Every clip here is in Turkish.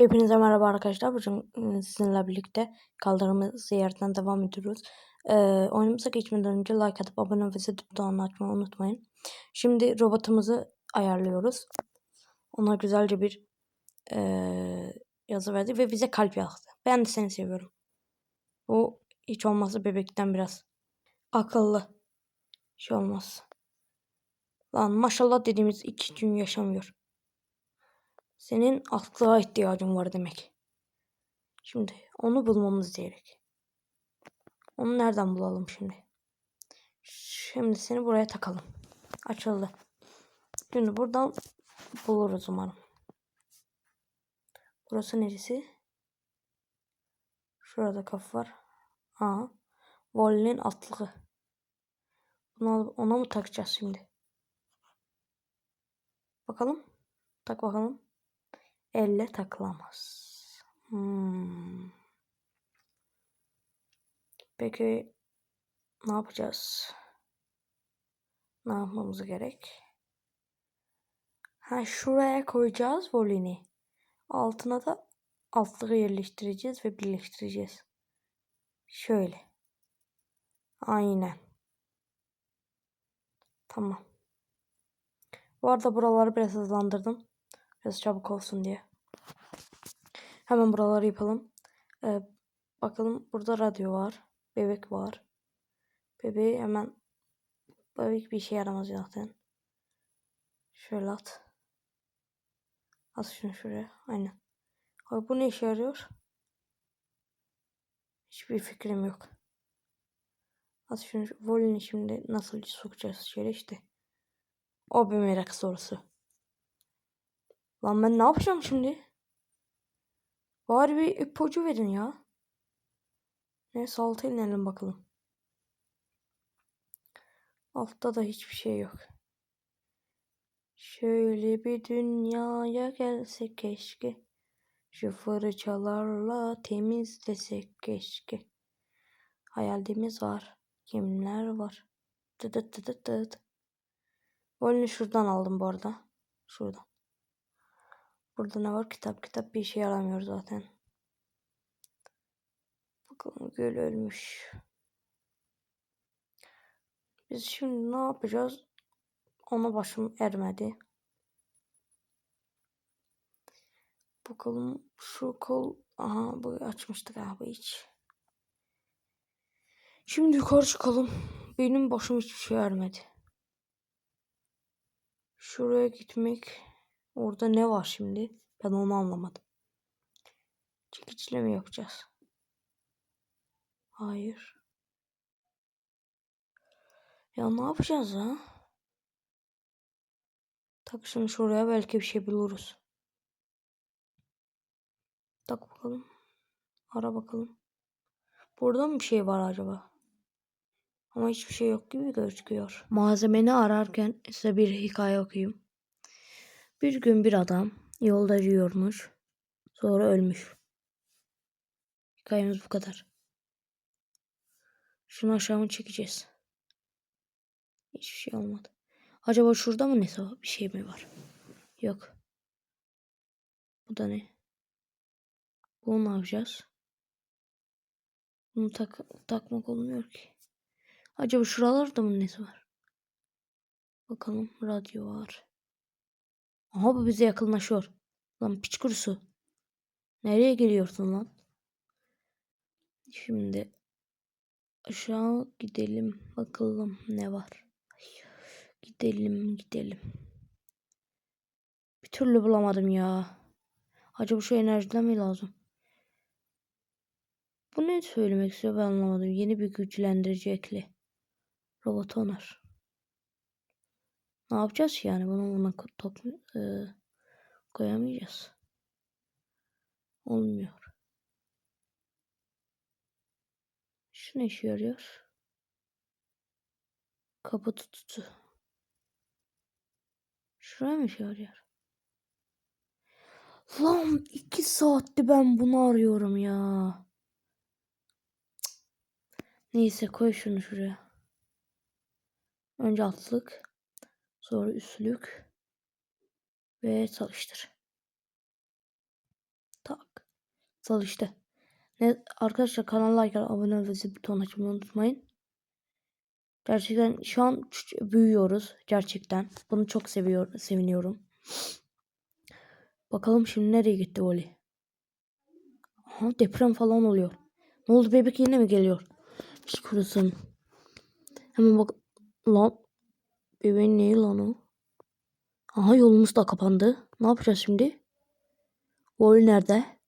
Hepinize merhaba arkadaşlar. Bugün ıı, sizinle birlikte kaldırdığımız yerden devam ediyoruz. Ee, oyunumuza geçmeden önce like atıp abone ve zil butonunu açmayı unutmayın. Şimdi robotumuzu ayarlıyoruz. Ona güzelce bir ee, yazı verdi ve bize kalp yazdı. Ben de seni seviyorum. O hiç olmazsa bebekten biraz akıllı. Şey olmaz. Lan maşallah dediğimiz iki gün yaşamıyor. Senin aklığa ihtiyacın var demek. Şimdi onu bulmamız gerek. Onu nereden bulalım şimdi? Şimdi seni buraya takalım. Açıldı. Şimdi buradan buluruz umarım. Burası neresi? Şurada kafa var. Aa. Volle'nin atlığı. Bunu ona mı takacağız şimdi? Bakalım. Tak bakalım. Elle takılamaz. Hmm. Peki ne yapacağız? Ne yapmamız gerek? Ha şuraya koyacağız volini. Altına da altlığı yerleştireceğiz ve birleştireceğiz. Şöyle. Aynen. Tamam. Bu arada buraları biraz hızlandırdım. Biraz çabuk olsun diye. Hemen buraları yapalım. Ee, bakalım burada radyo var. Bebek var. Bebeği hemen bebek bir işe yaramaz zaten. Şöyle at. At şunu şuraya. Aynen. Abi bu ne işe yarıyor? Hiçbir fikrim yok. At şunu. Volini şimdi nasıl sokacağız şöyle işte. O bir merak sorusu. Lan ben ne yapacağım şimdi? Bari bir ipucu verin ya. Neyse alta inelim bakalım. Altta da hiçbir şey yok. Şöyle bir dünyaya gelsek keşke. Şu fırçalarla temizlesek keşke. Hayalimiz var. Kimler var? Dıdıt dıdıt dıdıt. Oyunu şuradan aldım bu arada. Şuradan. Burada ne var? Kitap. Kitap bir işe yaramıyor zaten. Bakalım göl ölmüş. Biz şimdi ne yapacağız? Ona başım ermedi. Bakalım şu kol. Aha bu açmıştık abi hiç. Şimdi yukarı çıkalım. Benim başım hiçbir şey ermedi. Şuraya gitmek. Orada ne var şimdi? Ben onu anlamadım. Çekiçle mi yapacağız? Hayır. Ya ne yapacağız ha? Tak şunu şuraya belki bir şey buluruz. Tak bakalım. Ara bakalım. Burada mı bir şey var acaba? Ama hiçbir şey yok gibi gözüküyor. Malzemeni ararken size bir hikaye okuyayım. Bir gün bir adam yolda yürüyormuş. Sonra ölmüş. Hikayemiz bu kadar. Şunu aşağı mı çekeceğiz? Hiçbir şey olmadı. Acaba şurada mı ne bir şey mi var? Yok. Bu da ne? Bunu ne yapacağız? Bunu tak takmak olmuyor ki. Acaba şuralarda mı nesi var? Bakalım radyo var. Aha bu bize yakınlaşıyor. Lan piç kurusu. Nereye geliyorsun lan? Şimdi aşağı gidelim. Bakalım ne var. Gidelim gidelim. Bir türlü bulamadım ya. Acaba şu enerjiden mi lazım? Bu ne söylemek istiyor ben anlamadım. Yeni bir güçlendirici ekle. Robot onar. Ne yapacağız yani? Bunu buna top, e, koyamayacağız. Olmuyor. Şu ne işe yarıyor? Kapı tutucu. Şuraya mı işe yarıyor? Lan iki saatti ben bunu arıyorum ya. Neyse koy şunu şuraya. Önce altlık. Sonra üstlük. Ve çalıştır. Tak. Sal işte. Ne, arkadaşlar kanala like abone ve zil butonunu açmayı unutmayın. Gerçekten şu an büyüyoruz gerçekten. Bunu çok seviyor, seviniyorum. Bakalım şimdi nereye gitti Oli? Aha, deprem falan oluyor. Ne oldu bebek yine mi geliyor? Hiç kurusun. Hemen bak. Lan. Bebeğin neyi lan o? Aha yolumuz da kapandı. Ne yapacağız şimdi? Oli nerede?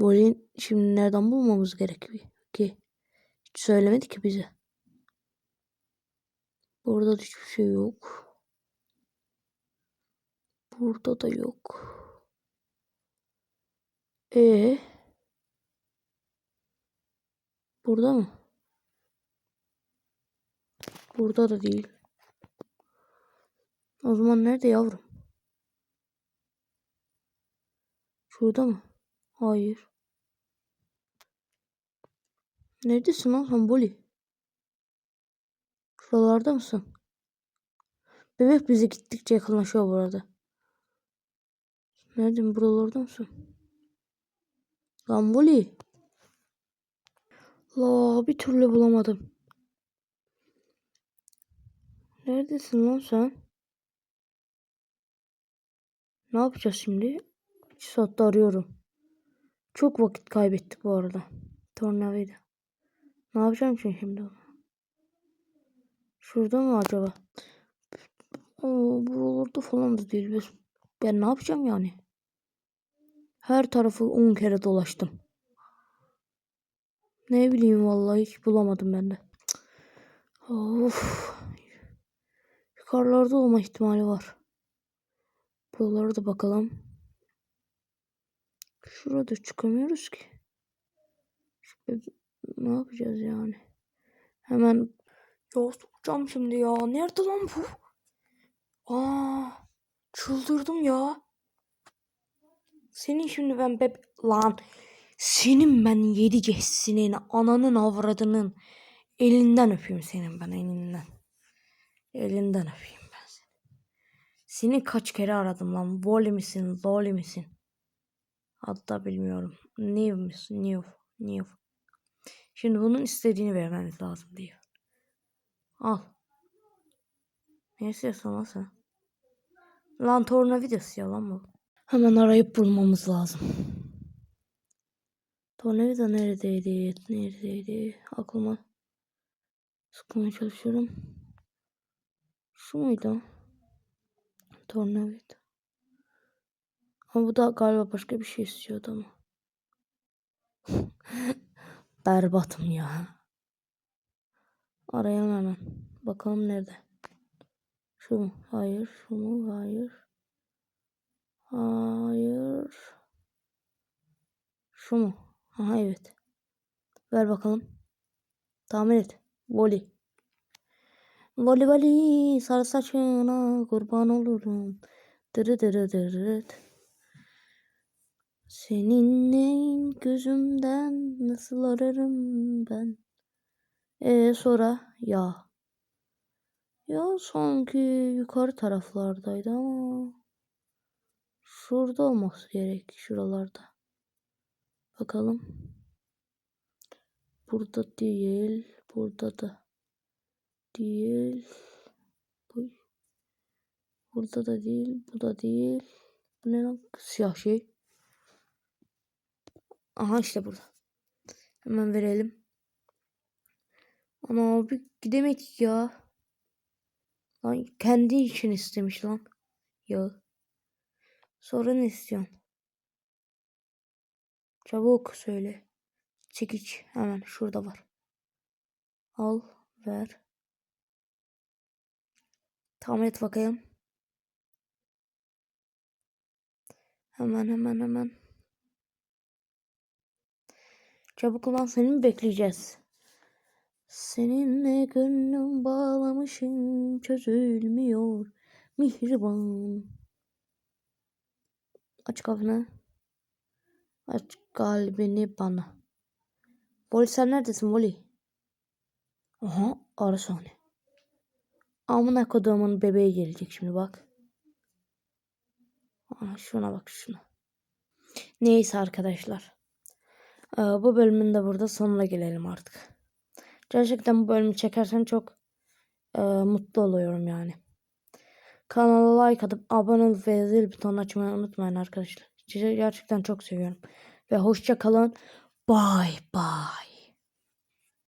Oli'yi şimdi nereden bulmamız gerekiyor ki? Hiç söylemedi ki bize. Burada da hiçbir şey yok. Burada da yok. E Burada mı? Burada da değil. O zaman nerede yavrum? Şurada mı? Hayır. Neredesin lan sen Boli? Şuralarda mısın? Bebek bize gittikçe yakınlaşıyor bu arada. Nerede buralarda mısın? Lan Boli. La bir türlü bulamadım. Neredesin lan sen? Ne yapacağız şimdi? 2 saatte arıyorum. Çok vakit kaybettik bu arada. Tornavida. Ne yapacağım şimdi onu? Şurada mı acaba? Oo, buralarda falan da değil. Ben ne yapacağım yani? Her tarafı 10 kere dolaştım. Ne bileyim vallahi hiç bulamadım ben de. Of. Yukarılarda olma ihtimali var. Buralara da bakalım. Şurada çıkamıyoruz ki. Ne yapacağız yani? Hemen ya sokacağım şimdi ya. Nerede lan bu? Aa, çıldırdım ya. Senin şimdi ben beb... Lan. Senin ben yedi cehsinin ananın avradının elinden öpeyim senin ben elinden. Elinden öpeyim seni. Kaç kere aradım lan. Voli misin? Loli misin? Hatta bilmiyorum. New misin? New. New. Şimdi bunun istediğini vermeniz lazım diyor. Al. Ne istiyorsun lan sen? Lan tornavidası ya lan bu. Hemen arayıp bulmamız lazım. Tornavida neredeydi? Neredeydi? Aklıma sıkmaya çalışıyorum. Şu muydu? Tornavida. Ama bu da galiba başka bir şey istiyordu ama. Berbatım ya. Arayalım hemen. Bakalım nerede. Şu mu? Hayır. Şu mu? Hayır. Hayır. Şu mu? Aha evet. Ver bakalım. Tahmin et. Voli. Voli voli sarı saçına kurban olurum. Dırı dırı dırı. Seninle gözümden nasıl ararım ben? E sonra ya. Ya sanki yukarı taraflardaydı ama şurada olması gerek şuralarda. Bakalım. Burada değil, burada da değil. Bu burada da değil, bu da değil. Bu ne lan? Siyah şey. Aha işte burada. Hemen verelim. Ana abi gidemedik ya. Lan kendi için istemiş lan. Ya. Sonra ne istiyorsun? Çabuk söyle. Çekiç hemen şurada var. Al ver. Tamam et bakayım. Hemen hemen hemen. Çabuk ulan seni mi bekleyeceğiz? Seninle gönlüm bağlamışım çözülmüyor mihriban. Aç kapını. Aç kalbini bana. Voli sen neredesin Voli? Aha ara sahne. Amına koduğumun bebeği gelecek şimdi bak. Aa, şuna bak şuna. Neyse arkadaşlar. Ee, bu bölümün de burada sonuna gelelim artık. Gerçekten bu bölümü çekersen çok e, mutlu oluyorum yani. Kanala like atıp abone olup ve zil butonunu açmayı unutmayın arkadaşlar. Gerçekten çok seviyorum. Ve hoşça kalın. Bye bye.